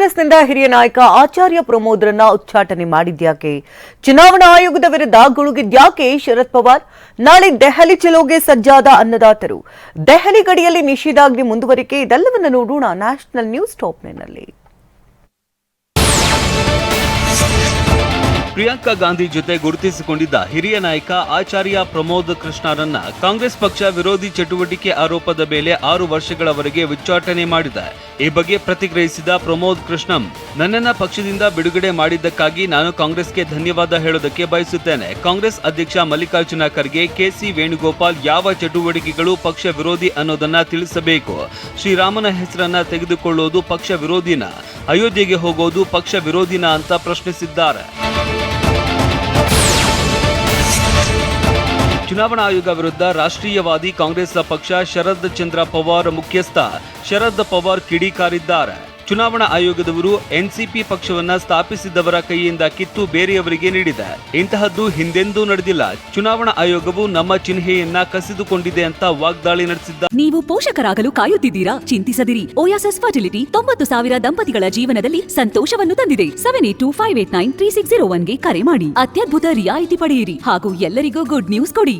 ಕಾಂಗ್ರೆಸ್ನಿಂದ ಹಿರಿಯ ನಾಯಕ ಆಚಾರ್ಯ ಪ್ರಮೋದ್ರನ್ನ ಉಚ್ಚಾಟನೆ ಮಾಡಿದ್ಯಾಕೆ? ಚುನಾವಣಾ ಆಯೋಗದ ವಿರುದ್ಧ ಗುಳುಗಿದ್ಯಾಕೆ ಶರದ್ ಪವಾರ್? ನಾಳೆ ದೆಹಲಿ ಚಲೋಗೆ ಸಜ್ಜಾದ ಅನ್ನದಾತರು. ದೆಹಲಿ ಗಡಿಯಲ್ಲಿ ನಿಷೇಧಾಜ್ಞೆ ಮುಂದುವರಿಕೆ, ಇದೆಲ್ಲವನ್ನ ನೋಡೋಣ ನ್ಯಾಷನಲ್ ನ್ಯೂಸ್ ಟಾಪ್ನಲ್ಲಿ ಪ್ರಿಯಾಂಕಾ ಗಾಂಧಿ ಜೊತೆ ಗುರುತಿಸಿಕೊಂಡಿದ್ದ ಹಿರಿಯ ನಾಯಕ ಆಚಾರ್ಯ ಪ್ರಮೋದ್ ಕೃಷ್ಣರನ್ನ ಕಾಂಗ್ರೆಸ್ ಪಕ್ಷ ವಿರೋಧಿ ಚಟುವಟಿಕೆ ಆರೋಪದ ಮೇಲೆ ಆರು ವರ್ಷಗಳವರೆಗೆ ಉಚ್ಚಾಟನೆ ಮಾಡಿದೆ. ಈ ಬಗ್ಗೆ ಪ್ರತಿಕ್ರಿಯಿಸಿದ ಪ್ರಮೋದ್ ಕೃಷ್ಣಂ, ನನ್ನನ್ನ ಪಕ್ಷದಿಂದ ಬಿಡುಗಡೆ ಮಾಡಿದ್ದಕ್ಕಾಗಿ ನಾನು ಕಾಂಗ್ರೆಸ್ಗೆ ಧನ್ಯವಾದ ಹೇಳೋದಕ್ಕೆ ಬಯಸುತ್ತೇನೆ. ಕಾಂಗ್ರೆಸ್ ಅಧ್ಯಕ್ಷ ಮಲ್ಲಿಕಾರ್ಜುನ ಖರ್ಗೆ, ಕೆಸಿ ವೇಣುಗೋಪಾಲ್ ಯಾವ ಚಟುವಟಿಕೆಗಳು ಪಕ್ಷ ವಿರೋಧಿ ಅನ್ನೋದನ್ನ ತಿಳಿಸಬೇಕು. ಶ್ರೀರಾಮನ ಹೆಸರನ್ನ ತೆಗೆದುಕೊಳ್ಳುವುದು ಪಕ್ಷ ವಿರೋಧಿನ, ಅಯೋಧ್ಯೆಗೆ ಹೋಗೋದು ಪಕ್ಷ ವಿರೋಧಿನ ಅಂತ ಪ್ರಶ್ನಿಸಿದ್ದಾರೆ. ಚುನಾವಣಾ ಆಯೋಗ ವಿರುದ್ಧ ರಾಷ್ಟ್ರೀಯವಾದಿ ಕಾಂಗ್ರೆಸ್ ಪಕ್ಷ ಶರದ್ ಚಂದ್ರ ಪವಾರ್ ಮುಖ್ಯಸ್ಥ. ಶರದ್ ಪವಾರ್ ಕಿಡಿಕಾರಿದ್ದಾರೆ. ಚುನಾವಣಾ ಆಯೋಗದವರು ಎನ್ಸಿಪಿ ಪಕ್ಷವನ್ನ ಸ್ಥಾಪಿಸಿದ್ದವರ ಕೈಯಿಂದ ಕಿತ್ತು ಬೇರೆಯವರಿಗೆ ನೀಡಿದೆ. ಇಂತಹದ್ದು ಹಿಂದೆಂದೂ ನಡೆದಿಲ್ಲ. ಚುನಾವಣಾ ಆಯೋಗವು ನಮ್ಮ ಚಿಹ್ನೆಯನ್ನ ಕಸಿದುಕೊಂಡಿದೆ ಅಂತ ವಾಗ್ದಾಳಿ ನಡೆಸಿದ್ದ ನೀವು ಪೋಷಕರಾಗಲು ಕಾಯುತ್ತಿದ್ದೀರಾ? ಚಿಂತಿಸದಿರಿ. ಓಯಾಸಸ್ ಫರ್ಟಿಲಿಟಿ ತೊಂಬತ್ತು ಸಾವಿರ ದಂಪತಿಗಳ ಜೀವನದಲ್ಲಿ ಸಂತೋಷವನ್ನು ತಂದಿದೆ. Seven eight two five eight nine three six zero ಒನ್ಗೆ ಕರೆ ಮಾಡಿ. ಅತ್ಯದ್ಭುತ ರಿಯಾಯಿತಿ ಪಡೆಯಿರಿ ಹಾಗೂ ಎಲ್ಲರಿಗೂ ಗುಡ್ ನ್ಯೂಸ್ ಕೊಡಿ.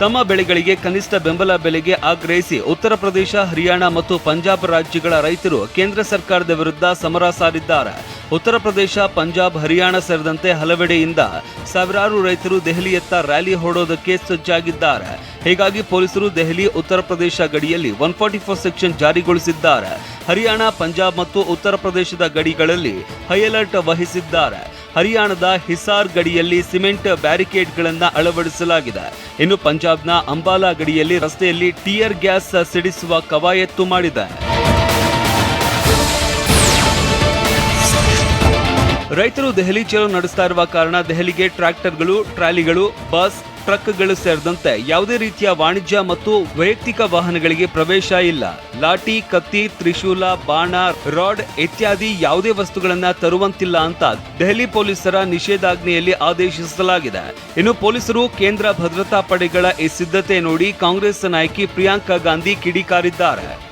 ತಮ್ಮ ಬೆಳೆಗಳಿಗೆ ಕನಿಷ್ಠ ಬೆಂಬಲ ಬೆಲೆಗೆ ಆಗ್ರಹಿಸಿ ಉತ್ತರ ಪ್ರದೇಶ, ಹರಿಯಾಣ ಮತ್ತು ಪಂಜಾಬ್ ರಾಜ್ಯಗಳ ರೈತರು ಕೇಂದ್ರ ಸರ್ಕಾರದ ವಿರುದ್ಧ ಸಮರ ಸಾರಿದ್ದಾರೆ. ಉತ್ತರ ಪ್ರದೇಶ, ಪಂಜಾಬ್, ಹರಿಯಾಣ ಸೇರಿದಂತೆ ಹಲವೆಡೆಯಿಂದ ಸಾವಿರಾರು ರೈತರು ದೆಹಲಿಯತ್ತ ರ್ಯಾಲಿ ಹೊಡೋದಕ್ಕೆ ಸಜ್ಜಾಗಿದ್ದಾರೆ. ಹೀಗಾಗಿ ಪೊಲೀಸರು ದೆಹಲಿ, ಉತ್ತರ ಪ್ರದೇಶ ಗಡಿಯಲ್ಲಿ ಒನ್ ಫಾರ್ಟಿ ಫೋರ್ ಸೆಕ್ಷನ್ ಜಾರಿಗೊಳಿಸಿದ್ದಾರೆ. ಹರಿಯಾಣ, ಪಂಜಾಬ್ ಮತ್ತು ಉತ್ತರ ಪ್ರದೇಶದ ಗಡಿಗಳಲ್ಲಿ ಹೈ ಅಲರ್ಟ್ ವಹಿಸಿದ್ದಾರೆ. ಹರಿಯಾಣದ ಹಿಸಾರ್ ಗಡಿಯಲ್ಲಿ ಸಿಮೆಂಟ್ ಬ್ಯಾರಿಕೇಡ್ಗಳನ್ನು ಅಳವಡಿಸಲಾಗಿದೆ. ಇನ್ನು ಪಂಜಾಬ್ನ ಅಂಬಾಲಾ ಗಡಿಯಲ್ಲಿ ರಸ್ತೆಯಲ್ಲಿ ಟಿಯರ್ ಗ್ಯಾಸ್ ಸಿಡಿಸುವ ಕವಾಯತ್ತು ಮಾಡಿದೆ ರೈತರು ದೆಹಲಿ ಚಲೋ ನಡೆಸ್ತಾ ಇರುವ ಕಾರಣ ದೆಹಲಿಗೆ ಟ್ರ್ಯಾಕ್ಟರ್ಗಳು, ಟ್ರಾಲಿಗಳು, ಬಸ್, ಟ್ರಕ್ಗಳು ಸೇರಿದಂತೆ ಯಾವುದೇ ರೀತಿಯ ವಾಣಿಜ್ಯ ಮತ್ತು ವೈಯಕ್ತಿಕ ವಾಹನಗಳಿಗೆ ಪ್ರವೇಶ ಇಲ್ಲ. ಲಾಠಿ, ಕತ್ತಿ, ತ್ರಿಶೂಲ, ಬಾಣ, ರಾಡ್ ಇತ್ಯಾದಿ ಯಾವುದೇ ವಸ್ತುಗಳನ್ನ ತರುವಂತಿಲ್ಲ ಅಂತ ದೆಹಲಿ ಪೊಲೀಸರ ನಿಷೇಧಾಜ್ಞೆಯಲ್ಲಿ ಆದೇಶಿಸಲಾಗಿದೆ. ಇನ್ನು ಪೊಲೀಸರು ಕೇಂದ್ರ ಭದ್ರತಾ ಪಡೆಗಳ ಈ ಸಿದ್ಧತೆ ನೋಡಿ ಕಾಂಗ್ರೆಸ್ ನಾಯಕಿ ಪ್ರಿಯಾಂಕಾ ಗಾಂಧಿ ಕಿಡಿಕಾರಿದ್ದಾರೆ.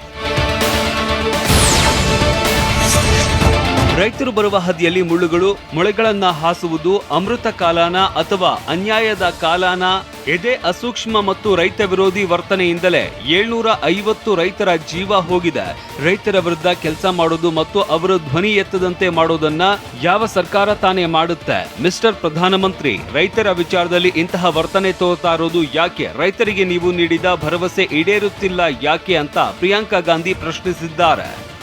ರೈತರು ಬರುವ ಹದಿಯಲ್ಲಿ ಮುಳ್ಳುಗಳು, ಮೊಳೆಗಳನ್ನ ಹಾಸುವುದು, ಅಮೃತ ಕಾಲಾನ ಅಥವಾ ಅನ್ಯಾಯದ ಕಾಲಾನ ಎದೆ ಅಸೂಕ್ಷ್ಮ ಮತ್ತು ರೈತ ವಿರೋಧಿ ವರ್ತನೆಯಿಂದಲೇ ಏಳ್ನೂರ ಐವತ್ತು ರೈತರ ಜೀವ ಹೋಗಿದೆ. ರೈತರ ವಿರುದ್ಧ ಕೆಲಸ ಮಾಡೋದು ಮತ್ತು ಅವರು ಧ್ವನಿ ಎತ್ತದಂತೆ ಮಾಡೋದನ್ನ ಯಾವ ಸರ್ಕಾರ ತಾನೇ ಮಾಡುತ್ತೆ? ಮಿಸ್ಟರ್ ಪ್ರಧಾನಮಂತ್ರಿ, ರೈತರ ವಿಚಾರದಲ್ಲಿ ಇಂತಹ ವರ್ತನೆ ತೋರ್ತಾ ಇರೋದು ಯಾಕೆ? ರೈತರಿಗೆ ನೀವು ನೀಡಿದ ಭರವಸೆ ಈಡೇರುತ್ತಿಲ್ಲ ಯಾಕೆ ಅಂತ ಪ್ರಿಯಾಂಕಾ ಗಾಂಧಿ ಪ್ರಶ್ನಿಸಿದ್ದಾರೆ.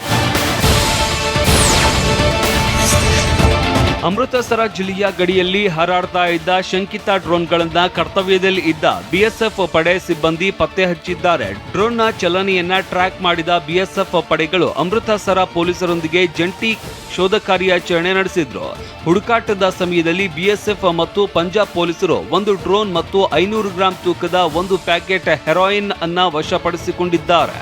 ಅಮೃತಸರ ಜಿಲ್ಲೆಯ ಗಡಿಯಲ್ಲಿ ಹಾರಾಡ್ತಾ ಇದ್ದ ಶಂಕಿತ ಡ್ರೋನ್ಗಳನ್ನ ಕರ್ತವ್ಯದಲ್ಲಿ ಇದ್ದ ಬಿಎಸ್ಎಫ್ ಪಡೆ ಸಿಬ್ಬಂದಿ ಪತ್ತೆ ಹಚ್ಚಿದ್ದಾರೆ. ಡ್ರೋನ್ನ ಚಲನೆಯನ್ನ ಟ್ರ್ಯಾಕ್ ಮಾಡಿದ ಬಿಎಸ್ಎಫ್ ಪಡೆಗಳು ಅಮೃತಸರ ಪೊಲೀಸರೊಂದಿಗೆ ಜಂಟಿ ಶೋಧ ಕಾರ್ಯಾಚರಣೆ ನಡೆಸಿದ್ರು. ಹುಡುಕಾಟದ ಸಮಯದಲ್ಲಿ ಬಿಎಸ್ಎಫ್ ಮತ್ತು ಪಂಜಾಬ್ ಪೊಲೀಸರು ಒಂದು ಡ್ರೋನ್ ಮತ್ತು ಐನೂರು ಗ್ರಾಂ ತೂಕದ ಒಂದು ಪ್ಯಾಕೆಟ್ ಹೆರಾಯಿನ್ ಅನ್ನ ವಶಪಡಿಸಿಕೊಂಡಿದ್ದಾರೆ.